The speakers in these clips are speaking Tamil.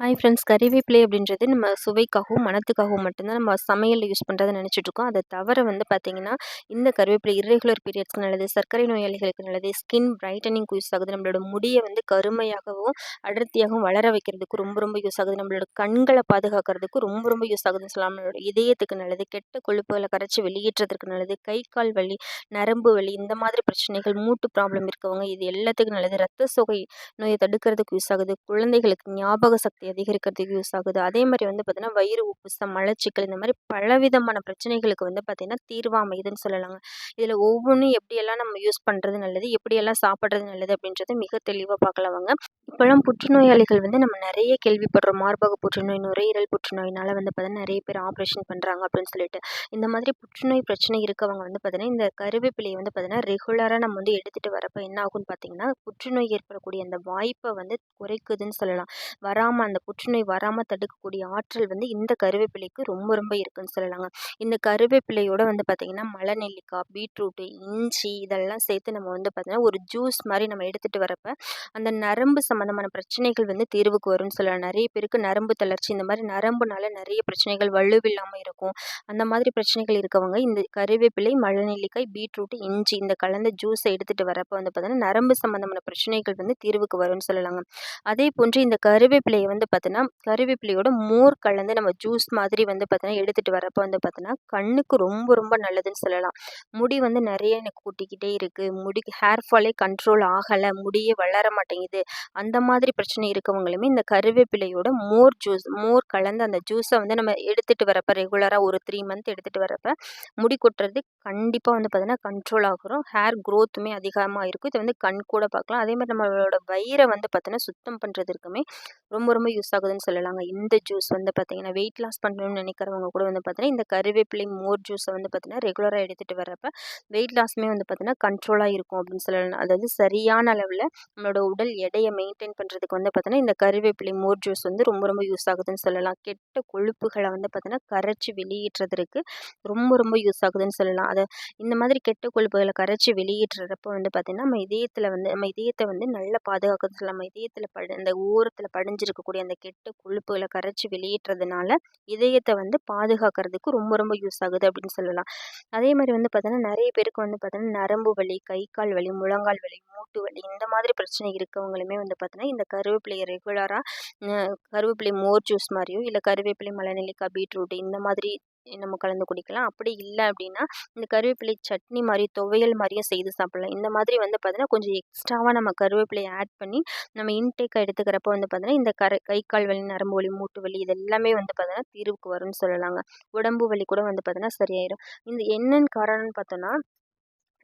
ஹாய் ஃப்ரெண்ட்ஸ் கறிவேப்பிலை அப்படின்றது நம்ம சுவைக்காகவும் மணத்துக்காகவும் மட்டும்தான் நம்ம சமையலில் யூஸ் பண்ணுறதை நினச்சிட்ருக்கோம் அதை தவிர வந்து பார்த்திங்கன்னா இந்த கருவேப்பிலை இர்ரெகுலர் பீரியட்ஸ்க்கு நல்லது சர்க்கரை நோயாளிகளுக்கு நல்லது ஸ்கின் பிரைட்டனிங்க்கு யூஸ் ஆகுது நம்மளோட முடியை வந்து கருமையாகவும் அடர்த்தியாகவும் வளர வைக்கிறதுக்கு ரொம்ப ரொம்ப யூஸ் ஆகுது நம்மளோட கண்களை பாதுகாக்கிறதுக்கு ரொம்ப ரொம்ப யூஸ் ஆகுதுன்னு சொல்லலாம். நம்மளோட இதயத்துக்கு நல்லது கெட்ட கொழுப்புகளை கரைச்சி வெளியேற்றதுக்கு நல்லது கை கால் வலி நரம்பு வலி இந்த மாதிரி பிரச்சனைகள் மூட்டு ப்ராப்ளம் இருக்கவங்க இது எல்லாத்துக்கும் நல்லது. ரத்த சோகை நோயை தடுக்கிறதுக்கு யூஸ் ஆகுது. குழந்தைகளுக்கு ஞாபக சக்தி அதிகரிக்கிறதுக்கு யூஸ் ஆகுது. அதே மாதிரி வந்து பார்த்திங்கன்னா வயிறு உப்புசம் மலச்சிக்கல் இந்த மாதிரி பலவிதமான பிரச்சனைகளுக்கு வந்து பார்த்திங்கன்னா தீர்வாக அமையுதுன்னு சொல்லலாங்க. இதில் ஒவ்வொன்றும் எப்படியெல்லாம் நம்ம யூஸ் பண்ணுறது நல்லது எப்படியெல்லாம் சாப்பிட்றது நல்லது அப்படின்றது மிக தெளிவாக பார்க்கலாமாங்க. இப்போலாம் புற்றுநோயாளிகள் வந்து நம்ம நிறைய கேள்விப்படுறோம். மார்பக புற்றுநோய் நுரையீரல் புற்றுநோயினால் வந்து பார்த்திங்கன்னா நிறைய பேர் ஆப்ரேஷன் பண்ணுறாங்க அப்படின்னு சொல்லிட்டு. இந்த மாதிரி புற்றுநோய் பிரச்சனை இருக்கவங்க வந்து பார்த்திங்கன்னா இந்த கருவேப்பிலையை வந்து பார்த்திங்கன்னா ரெகுலராக நம்ம வந்து எடுத்துகிட்டு வரப்போ என்ன ஆகும்னு பார்த்திங்கன்னா புற்றுநோய் ஏற்படக்கூடிய அந்த வாய்ப்பை வந்து குறைக்குதுன்னு சொல்லலாம். வராமல் அந்த புற்றுநோய் வராமல் தடுக்கக்கூடிய ஆற்றல் வந்து இந்த கருவேப்பிலைக்கு ரொம்ப ரொம்ப இருக்குன்னு சொல்லலாங்க. இந்த கருவேப்பிலையோட வந்து பார்த்திங்கன்னா மலை நெல்லிக்காய் பீட்ரூட்டு இஞ்சி இதெல்லாம் சேர்த்து நம்ம வந்து பார்த்திங்கன்னா ஒரு ஜூஸ் மாதிரி நம்ம எடுத்துகிட்டு வரப்போ அந்த நரம்பு சம்மந்தமான பிரச்சனைகள் வந்து தீர்வுக்கு வரும்னு சொல்லலாம். நிறைய பேருக்கு நரம்பு தளர்ச்சி இந்த மாதிரி நரம்புனால நிறைய பிரச்சனைகள் வலுவில்லாமல் இருக்கும். அந்த மாதிரி பிரச்சனைகள் இருக்கவங்க இந்த கருவேப்பிலை மலை நெல்லிக்காய் பீட்ரூட்டு இஞ்சி இந்த கலந்த ஜூஸை எடுத்துகிட்டு வரப்போ வந்து பார்த்திங்கன்னா நரம்பு சம்மந்தமான பிரச்சனைகள் வந்து தீர்வுக்கு வரும்னு சொல்லலாங்க. அதே போன்று இந்த கருவேப்பிலையை வந்து பார்த்தீங்கன்னா கருவேப்பிலையோட மோர் கலந்து நம்ம ஜூஸ் மாதிரி வந்து பார்த்தீங்கன்னா எடுத்துகிட்டு வரப்போ வந்து பார்த்தோன்னா கண்ணுக்கு ரொம்ப ரொம்ப நல்லதுன்னு சொல்லலாம். முடி வந்து நிறைய எனக்கு கூட்டிக்கிட்டே இருக்குது முடி ஹேர் ஃபாலே கண்ட்ரோல் ஆகலை. முடியே வளர மாட்டேங்குது. அந்த மாதிரி பிரச்சனை இருக்கவங்களுமே இந்த கருவேப்பிலையோட மோர் ஜூஸ் மோர் கலந்து அந்த ஜூஸை வந்து நம்ம எடுத்துகிட்டு வரப்போ ரெகுலராக ஒரு த்ரீ மந்த் எடுத்துகிட்டு வரப்போ முடி கொட்டுறது கண்டிப்பாக வந்து பார்த்தீங்கன்னா கண்ட்ரோல் ஆகிறோம் ஹேர் க்ரோத்துமே அதிகமாக இருக்கும். இதை வந்து கண் கூட பார்க்கலாம். அதே மாதிரி நம்மளோட வயிறை வந்து பார்த்தீங்கன்னா சுத்தம் பண்ணுறதுக்குமே ரொம்ப ரொம்ப யூஸ் ஆகுதுன்னு சொல்லலாங்க. இந்த ஜூஸ் வந்து பார்த்திங்கன்னா வெயிட் லாஸ் பண்ணணும்னு நினைக்கிறவங்க கூட வந்து பார்த்திங்கன்னா இந்த கருவேப்பிலை மோர் ஜூஸை வந்து பார்த்திங்கன்னா ரெகுலராக எடுத்துகிட்டு வரப்போ வெயிட் லாஸுமே வந்து பார்த்திங்கன்னா கண்ட்ரோலாக இருக்கும் அப்படின்னு சொல்லலாம். அதாவது சரியான அளவில் நம்மளோட உடல் எடையை மெயின்டைன் பண்ணுறதுக்கு வந்து பார்த்திங்கன்னா இந்த கருவேப்பிலை மோர் ஜூஸ் வந்து ரொம்ப ரொம்ப யூஸ் ஆகுதுன்னு சொல்லலாம். கெட்ட கொழுப்புகளை வந்து பார்த்திங்கன்னா கரைச்சி வெளியேற்றுறதுக்கு ரொம்ப ரொம்ப யூஸ் ஆகுதுன்னு சொல்லலாம். அதை இந்த மாதிரி கெட்ட கொழுப்புகளை கரைச்சி வெளியேற்றுறப்போ வந்து பார்த்திங்கன்னா நம்ம இதயத்தில் வந்து நம்ம இதயத்தை வந்து நல்லா பாதுகாக்கிறது சொல்லலாம் நம்ம இதயத்தில் படு இந்த ஓரத்தில் படிஞ்சிருக்கக்கூடிய அந்த கெட்ட கொழுப்புகளை கரைச்சி வெளியேற்றதுனால இதயத்தை வந்து பாதுகாக்கிறதுக்கு ரொம்ப ரொம்ப யூஸ் ஆகுது அப்படின்னு சொல்லலாம். அதே மாதிரி வந்து பார்த்தீங்கன்னா நிறைய பேருக்கு வந்து பார்த்தீங்கன்னா நரம்பு வலி கை கால் வலி முழங்கால் வலி மூட்டு வலி இந்த மாதிரி பிரச்சனை இருக்கவங்களுமே வந்து பார்த்தீங்கன்னா இந்த கருவேப்பிலையை ரெகுலராக கருவேப்பிலை மோர் ஜூஸ் மாதிரியோ இல்லை கருவேப்பிலை மலை பீட்ரூட் இந்த மாதிரி நம்ம கலந்து குடிக்கலாம். அப்படி இல்லை அப்படின்னா இந்த கருவேப்பிலை சட்னி மாதிரி துவையல் மாதிரியும் செய்து சாப்பிட்லாம். இந்த மாதிரி வந்து பார்த்தீங்கன்னா கொஞ்சம் எக்ஸ்ட்ராவாக நம்ம கருவேப்பிலையை ஆட் பண்ணி நம்ம இன்டேக்காக எடுத்துக்கிறப்ப வந்து பார்த்தீங்கன்னா இந்த கரை கை கால் வலி நரம்பு வலி மூட்டு வலி இது எல்லாமே வந்து பார்த்தீங்கன்னா தீர்வுக்கு வரும்னு சொல்லலாங்க. உடம்பு வலி கூட வந்து பார்த்தீங்கன்னா சரியாயிடும் இந்த என்னென்னு காரணம்னு பார்த்தோன்னா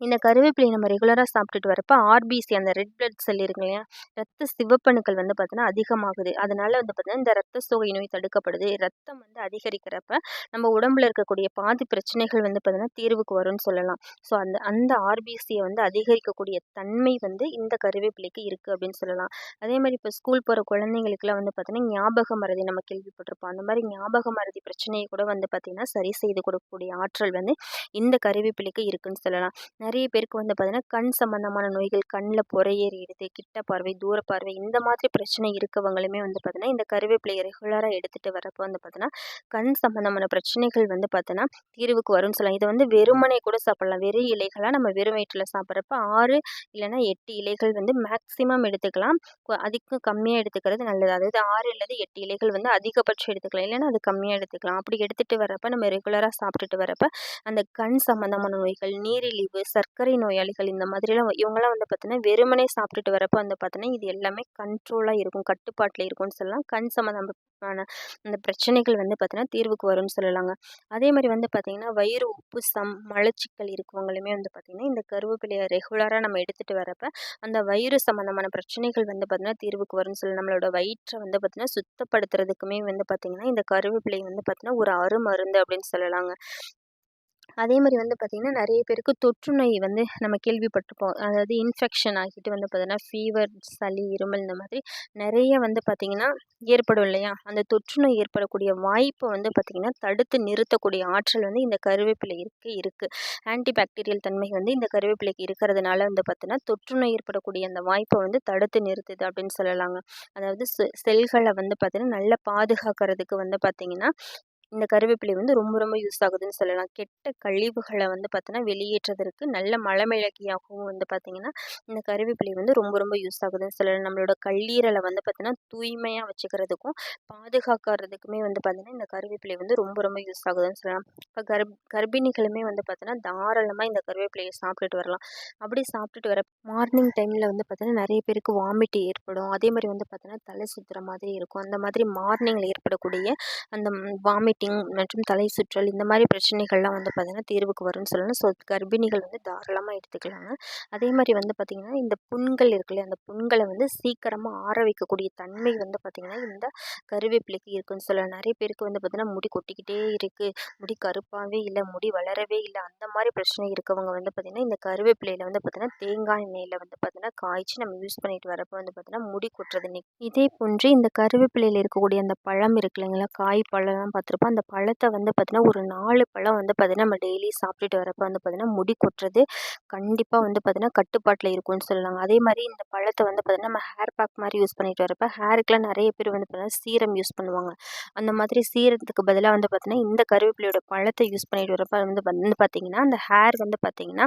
இந்த கருவேப்பிலையை நம்ம ரெகுலராக சாப்பிட்டுட்டு வரப்போ ஆர்பிசி அந்த ரெட் பிளட் செல் இருக்கு இல்லையா ரத்த சிவப்பணுக்கள் வந்து பார்த்தீங்கன்னா அதிகமாகுது. அதனால வந்து பார்த்தீங்கன்னா இந்த ரத்த சோகை நோய் தடுக்கப்படுது. ரத்தம் வந்து அதிகரிக்கிறப்ப நம்ம உடம்புல இருக்கக்கூடிய பாதி பிரச்சனைகள் வந்து பார்த்தீங்கன்னா தீர்வுக்கு வரும்னு சொல்லலாம். ஸோ அந்த அந்த ஆர்பிசியை வந்து அதிகரிக்கக்கூடிய தன்மை வந்து இந்த கருவேப்பிலைக்கு இருக்குது அப்படின்னு சொல்லலாம். அதே மாதிரி இப்போ ஸ்கூல் போகிற குழந்தைங்களுக்குலாம் வந்து பார்த்தீங்கன்னா ஞாபக மறதி நம்ம கேள்விப்பட்டிருப்போம். அந்த மாதிரி ஞாபக மறதி பிரச்சனையை கூட வந்து பார்த்திங்கன்னா சரி செய்து கொடுக்கக்கூடிய ஆற்றல் வந்து இந்த கருவேப்பிலைக்கு இருக்குன்னு சொல்லலாம். நிறைய பேருக்கு வந்து பார்த்திங்கன்னா கண் சம்மந்தமான நோய்கள் கண்ணில் புறையேறிடுது கிட்ட பார்வை தூர பார்வை இந்த மாதிரி பிரச்சனை இருக்கவங்களுமே வந்து பார்த்திங்கன்னா இந்த கருவேப்பிலையை ரெகுலராக எடுத்துகிட்டு வரப்போ வந்து பார்த்திங்கன்னா கண் சம்மந்தமான பிரச்சனைகள் வந்து பார்த்தோன்னா தீர்வுக்கு வரும்னு சொல்லலாம். இதை வந்து வெறுமனை கூட சாப்பிட்லாம். வெறும் இலைகளாக நம்ம வெறும் வயிற்றில் சாப்பிட்றப்ப ஆறு இல்லைன்னா எட்டு இலைகள் வந்து மேக்ஸிமம் எடுத்துக்கலாம். அதுக்கும் கம்மியாக எடுத்துக்கிறது நல்லது. அதாவது ஆறு அல்லது எட்டு இலைகள் வந்து அதிகபட்சம் எடுத்துக்கலாம். இல்லைன்னா அது கம்மியாக எடுத்துக்கலாம். அப்படி எடுத்துகிட்டு வரப்போ நம்ம ரெகுலராக சாப்பிட்டுட்டு வரப்போ அந்த கண் சம்மந்தமான நோய்கள் நீரிழிவு சர்க்கரை நோயாளிகள் இந்த மாதிரிலாம் இவங்கெல்லாம் வந்து பார்த்தீங்கன்னா வெறுமனே சாப்பிட்டுட்டு வரப்போ வந்து பார்த்தீங்கன்னா இது எல்லாமே கண்ட்ரோலாக இருக்கும் கட்டுப்பாட்டில் இருக்கும்னு சொல்லலாம். கண் சம்மந்தமான அந்த பிரச்சனைகள் வந்து பார்த்தீங்கன்னா தீர்வுக்கு வரும்னு சொல்லலாங்க. அதே மாதிரி வந்து பார்த்திங்கன்னா வயிறு உப்பு சம் மலச்சிக்கல் இருக்கவங்களுமே வந்து பார்த்திங்கன்னா இந்த கருவேப்பிலையை ரெகுலராக நம்ம எடுத்துகிட்டு வரப்போ அந்த வயிறு சம்மந்தமான பிரச்சனைகள் வந்து பார்த்திங்கன்னா தீர்வுக்கு வரும்னு சொல்லலாம். நம்மளோட வயிற்றை வந்து பார்த்திங்கன்னா சுத்தப்படுத்துறதுக்குமே வந்து பார்த்திங்கன்னா இந்த கருவேப்பிலை வந்து பார்த்திங்கன்னா ஒரு அருமருந்து அப்படின்னு சொல்லலாங்க. அதே மாதிரி வந்து பார்த்திங்கன்னா நிறைய பேருக்கு தொற்று நோய் வந்து நம்ம கேள்விப்பட்டிருப்போம். அதாவது இன்ஃபெக்ஷன் ஆகிட்டு வந்து பார்த்திங்கன்னா ஃபீவர் சளி இருமல் இந்த மாதிரி நிறைய வந்து பார்த்திங்கன்னா ஏற்படும் இல்லையா? அந்த தொற்று நோய் ஏற்படக்கூடிய வாய்ப்பை வந்து பார்த்திங்கன்னா தடுத்து நிறுத்தக்கூடிய ஆற்றல் வந்து இந்த கருவேப்பிலைக்கு இருக்குது ஆன்டி பாக்டீரியல் தன்மை வந்து இந்த கருவேப்பிலைக்கு இருக்கிறதுனால வந்து பார்த்திங்கன்னா தொற்று நோய் ஏற்படக்கூடிய அந்த வாய்ப்பை வந்து தடுத்து நிறுத்துது அப்படின்னு சொல்லலாங்க. அதாவது செல்களை வந்து பார்த்திங்கன்னா நல்லா பாதுகாக்கிறதுக்கு வந்து பார்த்திங்கன்னா இந்த கருவேப்பிலை வந்து ரொம்ப ரொம்ப யூஸ் ஆகுதுன்னு சொல்லலாம். கெட்ட கழிவுகளை வந்து பார்த்தோன்னா வெளியேற்றுவதற்கு நல்ல மலமிளகியாகவும் வந்து பார்த்திங்கன்னா இந்த கருவேப்பிலை வந்து ரொம்ப ரொம்ப யூஸ் ஆகுதுன்னு சொல்லலாம். நம்மளோட கல்லீரலை வந்து பார்த்தோன்னா தூய்மையாக வச்சுக்கிறதுக்கும் பாதுகாக்கிறதுக்குமே வந்து பார்த்திங்கன்னா இந்த கருவேப்பிலை வந்து ரொம்ப ரொம்ப யூஸ் ஆகுதுன்னு சொல்லலாம். இப்போ கர்ப் கர்ப்பிணிகளுமே வந்து பார்த்தோன்னா தாராளமாக இந்த கருவேப்பிலையை சாப்பிட்டுட்டு வரலாம். அப்படி சாப்பிட்டுட்டு வர மார்னிங் டைமில் வந்து பார்த்தோன்னா நிறைய பேருக்கு வாமிட் ஏற்படும். அதே மாதிரி வந்து பார்த்தோன்னா தலை சுற்றுற மாதிரி இருக்கும். அந்த மாதிரி மார்னிங்கில் ஏற்படக்கூடிய அந்த வாமிட் வாமிட்டிங் மற்றும் தலை சுற்றல் இந்த மாதிரி பிரச்சனைகள்லாம் வந்து பார்த்திங்கன்னா தீர்வுக்கு வரும்னு சொல்லலாம் ஸோ கர்ப்பிணிகள் வந்து தாராளமாக எடுத்துக்கலாங்க. அதே மாதிரி வந்து பார்த்திங்கன்னா இந்த புண்கள் இருக்குல்லையா அந்த புண்களை வந்து சீக்கிரமாக ஆற வைக்கக்கூடிய தன்மை வந்து பார்த்திங்கன்னா இந்த கருவேப்பிலைக்கு இருக்குன்னு சொல்லலாம். நிறைய பேருக்கு வந்து பார்த்திங்கன்னா முடி கொட்டிக்கிட்டே இருக்குது முடி கருப்பாகவே இல்லை முடி வளரவே இல்லை அந்த மாதிரி பிரச்சனை இருக்கவங்க வந்து பார்த்திங்கன்னா இந்த கருவேப்பிலையில் வந்து பார்த்திங்கன்னா தேங்காய் எண்ணெயில் வந்து பார்த்திங்கன்னா காய்ச்சி நம்ம யூஸ் பண்ணிட்டு வரப்போ வந்து பார்த்திங்கன்னா முடி கொட்டுறது இதே போன்று இந்த கருவேப்பிலையில் இருக்கக்கூடிய அந்த பழம் இருக்கு இல்லைங்களா காய் பழம்லாம் பார்த்துருப்போம் அந்த பழத்தை வந்து பார்த்திங்கன்னா ஒரு நாலு பழம் வந்து பார்த்திங்கன்னா நம்ம டெய்லி சாப்பிட்டுட்டு வரப்போ வந்து பார்த்திங்கன்னா முடி கொட்டுறது கண்டிப்பாக வந்து பார்த்திங்கன்னா கட்டுப்பாட்டில் இருக்கும்னு சொல்லலாங்க அதே மாதிரி இந்த பழத்தை வந்து பார்த்திங்கன்னா நம்ம ஹேர் பேக் மாதிரி யூஸ் பண்ணிட்டு வரப்போ ஹேருக்குலாம் நிறைய பேர் வந்து பார்த்திங்கன்னா சீரம் யூஸ் பண்ணுவாங்க. அந்த மாதிரி சீரத்துக்கு பதிலாக வந்து பார்த்திங்கன்னா இந்த கருவேப்பிலையோட பழத்தை யூஸ் பண்ணிட்டு வரப்போ வந்து வந்து பார்த்திங்கன்னா அந்த ஹேர் வந்து பார்த்திங்கன்னா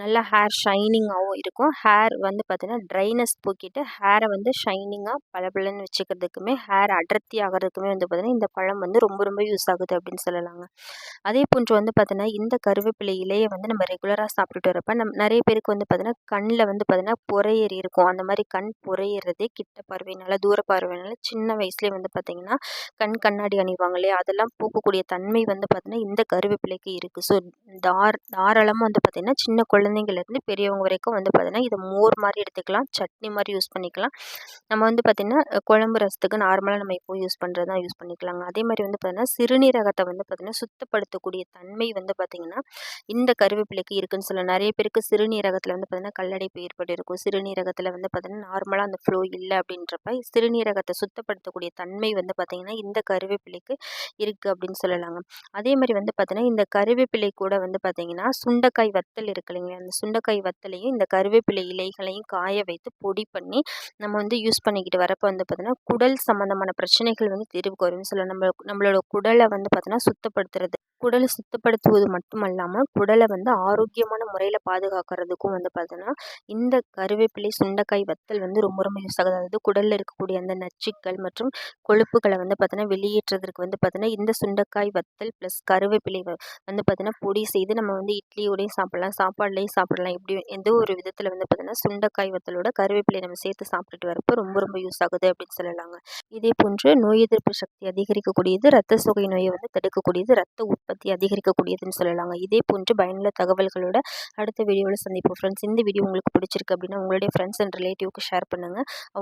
நல்லா ஹேர் ஷைனிங்காகவும் இருக்கும். ஹேர் வந்து பார்த்திங்கன்னா ட்ரைனஸ் போக்கிட்டு ஹேரை வந்து ஷைனிங்காக பளபளன்னு வச்சுக்கிறதுக்குமே ஹேர் அடர்த்தி ஆகிறதுக்குமே வந்து பார்த்திங்கன்னா இந்த பழம் வந்து ரொம்ப ரொம்ப ரொம்ப யூஸ் ஆகுது அப்படின்னு சொல்லலாங்க. அதே போன்று வந்து பார்த்தீங்கன்னா இந்த கருவேப்பிலை இலையை வந்து நம்ம ரெகுலராக சாப்பிட்டுட்டு வரப்ப நம் நிறைய பேருக்கு வந்து பார்த்தீங்கன்னா கண்ணில் வந்து பார்த்தீங்கன்னா புறையேறி இருக்கும். அந்த மாதிரி கண் புறையிறது கிட்ட பார்வையினால தூர பார்வையினால சின்ன வயசுலேயே வந்து பார்த்திங்கன்னா கண் கண்ணாடி அணிவாங்க இல்லையா? அதெல்லாம் போக்கக்கூடிய தன்மை வந்து பார்த்திங்கன்னா இந்த கருவேப்பிலைக்கு இருக்குது ஸோ தார் தாராளமாக வந்து பார்த்திங்கன்னா சின்ன குழந்தைங்கள்லேருந்து பெரியவங்க வரைக்கும் வந்து பார்த்திங்கன்னா இதை மோர் மாதிரி எடுத்துக்கலாம். சட்னி மாதிரி யூஸ் பண்ணிக்கலாம். நம்ம வந்து பார்த்திங்கன்னா குழம்பு ரசத்துக்கு நார்மலாக நம்ம இப்போ யூஸ் பண்ணுறது தான் யூஸ் பண்ணிக்கலாங்க. அதே மாதிரி வந்து பார்த்திங்கன்னா சிறுநீரகத்தை வந்து பார்த்திங்கன்னா சுத்தப்படுத்தக்கூடிய தன்மை வந்து பார்த்திங்கன்னா இந்த கருவேப்பிலைக்கு இருக்குதுன்னு சொல்லலாம் நிறைய பேருக்கு சிறுநீரகத்தில் வந்து பார்த்திங்கன்னா கல்லடைப்பு ஏற்பட்டு இருக்கும் சிறுநீரகத்தில் வந்து பார்த்திங்கன்னா நார்மலாக அந்த ஃப்ளோ இல்லை அப்படின்றப்ப சிறுநீரகத்தை சுத்தப்படுத்தக்கூடிய தன்மை வந்து பார்த்திங்கன்னா இந்த கருவேப்பிலைக்கு இருக்குது அப்படின்னு சொல்லலாங்க. அதே மாதிரி வந்து பார்த்திங்கன்னா இந்த கருவேப்பிலை கூட வந்து பார்த்திங்கன்னா சுண்டைக்காய் வத்தல் இருக்கு இல்லைங்களா? அந்த சுண்டைக்காய் வத்தலையும் இந்த கருவேப்பிலை இலைகளையும் காய வைத்து பொடி பண்ணி நம்ம வந்து யூஸ் பண்ணிக்கிட்டு வரப்போ வந்து பார்த்திங்கன்னா குடல் சம்மந்தமான பிரச்சனைகள் வந்து தீர்வுக்கு வரும்னு சொல்லலாம் நம்ம நம்மளோட குடலை வந்து பார்த்தோன்னா சுத்தப்படுத்துறது. குடலை சுத்தப்படுத்துவது மட்டும் அல்லாமல் குடலை வந்து ஆரோக்கியமான முறையில் பாதுகாக்கிறதுக்கும் வந்து பார்த்தோன்னா இந்த கருவேப்பிலை சுண்டைக்காய் வத்தல் வந்து ரொம்ப ரொம்ப யூஸ் ஆகுது. அதாவது குடலில் இருக்கக்கூடிய அந்த நச்சுக்கள் மற்றும் கொழுப்புகளை வந்து பார்த்தோன்னா வெளியேற்றுறதுக்கு வந்து பார்த்தோன்னா இந்த சுண்டைக்காய் வத்தல் ப்ளஸ் கருவேப்பிலை வந்து பார்த்தோன்னா பொடி செய்து நம்ம வந்து இட்லியோடையும் சாப்பிட்லாம். சாப்பாடுலேயும் சாப்பிடலாம். இப்படி எந்த ஒரு விதத்தில் வந்து பார்த்தோன்னா சுண்டைக்காய் வத்தலோட கருவேப்பிலை நம்ம சேர்த்து சாப்பிட்டுட்டு வரப்போ ரொம்ப ரொம்ப யூஸ் ஆகுது அப்படின்னு சொல்லலாங்க. இதே போன்று நோய் எதிர்ப்பு சக்தி அதிகரிக்கக்கூடியது ரத்த சோகை நோயை வந்து தடுக்கக்கூடியது ரத்த உற்பத்தி அதிகரிக்கக்கூடியதுன்னு சொல்லலாங்க. இதே போன்று பயனுள்ள தகவல்களோட அடுத்த வீடியோவில் சந்திப்போம். ஃப்ரெண்ட்ஸ் இந்த வீடியோ உங்களுக்கு பிடிச்சிருக்கு அப்படின்னா உங்களுடைய ஃப்ரெண்ட்ஸ் அண்ட் ரிலேட்டிவ்க்கு ஷேர் பண்ணுங்கள்